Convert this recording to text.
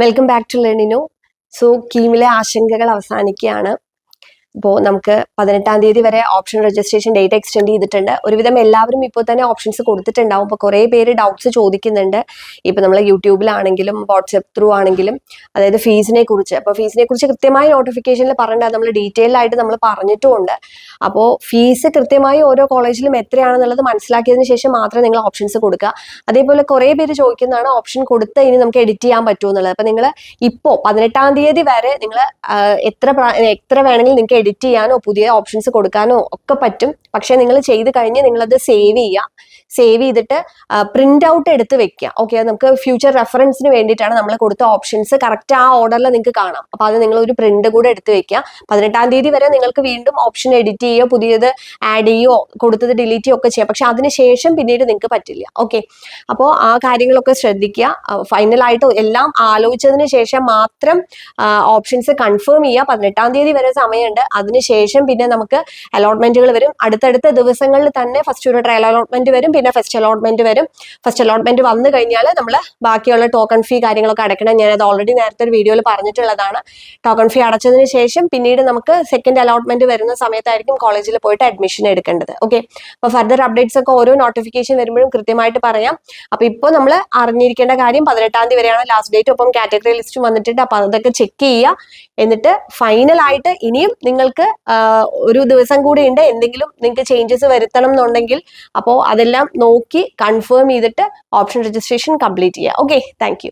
Welcome back to ലേണിനു so കീമിലെ ആശങ്കകൾ അവസാനിക്കുകയാണ്. ഇപ്പോൾ നമുക്ക് പതിനെട്ടാം തീയതി വരെ ഓപ്ഷൻ രജിസ്ട്രേഷൻ ഡേറ്റ് എക്സ്റ്റെൻഡ് ചെയ്തിട്ടുണ്ട്. ഒരുവിധം എല്ലാവരും ഇപ്പോൾ തന്നെ ഓപ്ഷൻസ് കൊടുത്തിട്ടുണ്ടാവും. അപ്പോൾ കുറേ പേര് ഡൗട്ട്സ് ചോദിക്കുന്നുണ്ട്. ഇപ്പോൾ നമ്മൾ യൂട്യൂബിലാണെങ്കിലും വാട്സപ്പ് ത്രൂ ആണെങ്കിലും അതായത് ഫീസിനെ കുറിച്ച്. അപ്പോൾ ഫീസിനെ കുറിച്ച് കൃത്യമായി നോട്ടിഫിക്കേഷനിൽ പറയേണ്ട നമ്മൾ ഡീറ്റെയിൽ ആയിട്ട് നമ്മൾ പറഞ്ഞിട്ടുമുണ്ട്. അപ്പോൾ ഫീസ് കൃത്യമായി ഓരോ കോളേജിലും എത്രയാണെന്നുള്ളത് മനസ്സിലാക്കിയതിന് ശേഷം മാത്രമേ നിങ്ങൾ ഓപ്ഷൻസ് കൊടുക്കുക. അതേപോലെ കുറേ പേര് ചോദിക്കുന്നതാണ് ഓപ്ഷൻ കൊടുത്ത് ഇനി നമുക്ക് എഡിറ്റ് ചെയ്യാൻ പറ്റുമോ എന്നുള്ളത്. അപ്പോൾ നിങ്ങൾ ഇപ്പോൾ പതിനെട്ടാം തീയതി വരെ നിങ്ങൾ എത്ര എത്ര വേണമെങ്കിലും നിങ്ങൾക്ക് എഡിറ്റ് ചെയ്യാനോ പുതിയ ഓപ്ഷൻസ് കൊടുക്കാനോ ഒക്കെ പറ്റും. പക്ഷേ നിങ്ങൾ ചെയ്ത് കഴിഞ്ഞ് നിങ്ങളത് സേവ് ചെയ്യുക. സേവ് ചെയ്തിട്ട് പ്രിന്റ് ഔട്ട് എടുത്ത് വെക്കുക. ഓക്കെ നമുക്ക് ഫ്യൂച്ചർ റെഫറൻസിന് വേണ്ടിയിട്ടാണ് നമ്മൾ കൊടുത്ത ഓപ്ഷൻസ് കറക്റ്റ് ആ ഓർഡറിൽ നിങ്ങൾക്ക് കാണാം. അപ്പോൾ അത് നിങ്ങൾ ഒരു പ്രിന്റ് കൂടെ എടുത്ത് വെക്കുക. പതിനെട്ടാം തീയതി വരെ നിങ്ങൾക്ക് വീണ്ടും ഓപ്ഷൻ എഡിറ്റ് ചെയ്യുകയോ പുതിയത് ആഡ് ചെയ്യുകയോ കൊടുത്തത് ഡിലീറ്റ് ചെയ്യുകയോ ഒക്കെ ചെയ്യാം. പക്ഷെ അതിനുശേഷം പിന്നീട് നിങ്ങൾക്ക് പറ്റില്ല. ഓക്കെ അപ്പോൾ ആ കാര്യങ്ങളൊക്കെ ശ്രദ്ധിക്കുക. ഫൈനലായിട്ട് എല്ലാം ആലോചിച്ചതിന് ശേഷം മാത്രം ഓപ്ഷൻസ് കൺഫേം ചെയ്യുക. പതിനെട്ടാം തീയതി വരെ സമയമുണ്ട്. അതിനുശേഷം പിന്നെ നമുക്ക് അലോട്ട്മെന്റുകൾ വരും. അടുത്തടുത്ത ദിവസങ്ങളിൽ തന്നെ ഫസ്റ്റ് ഒരു ട്രയൽ അലോട്ട്മെന്റ് വരും പിന്നെ ഫസ്റ്റ് അലോട്ട്മെന്റ് വരും. ഫസ്റ്റ് അലോട്ട്മെന്റ് വന്നു കഴിഞ്ഞാൽ നമ്മൾ ബാക്കിയുള്ള ടോക്കൺ ഫീ കാര്യങ്ങളൊക്കെ അടയ്ക്കണം. ഞാനത് ഓൾറെഡി നേരത്തെ ഒരു വീഡിയോയിൽ പറഞ്ഞിട്ടുള്ളതാണ്. ടോക്കൺ ഫീ അടച്ചതിന് ശേഷം പിന്നീട് നമുക്ക് സെക്കൻഡ് അലോട്ട്മെന്റ് വരുന്ന സമയത്തായിരിക്കും കോളേജിൽ പോയിട്ട് അഡ്മിഷൻ എടുക്കേണ്ടത്. ഓക്കെ അപ്പോൾ ഫർദർ അപ്ഡേറ്റ്സ് ഒക്കെ ഓരോ നോട്ടിഫിക്കേഷൻ വരുമ്പോഴും കൃത്യമായിട്ട് പറയാം. അപ്പോൾ ഇപ്പോൾ നമ്മൾ അറിഞ്ഞിരിക്കേണ്ട കാര്യം പതിനെട്ടാം തീയതി വരെയാണ്. ലാസ്റ്റ് ഡേറ്റ് ഒപ്പം കാറ്റഗറി ലിസ്റ്റ് വന്നിട്ടുണ്ട്. അപ്പോൾ അതൊക്കെ ചെക്ക് ചെയ്യുക. എന്നിട്ട് ഫൈനലായിട്ട് ഇനിയും ഇനിയും നിങ്ങൾക്ക് ഒരു ദിവസം കൂടി ഉണ്ട്. എന്തെങ്കിലും നിങ്ങൾക്ക് ചേഞ്ചസ് വരുത്തണം എന്നുണ്ടെങ്കിൽ അപ്പോൾ അതെല്ലാം നോക്കി കൺഫേം ചെയ്തിട്ട് ഓപ്ഷൻ രജിസ്ട്രേഷൻ കംപ്ലീറ്റ് ചെയ്യുക ഓക്കെ താങ്ക്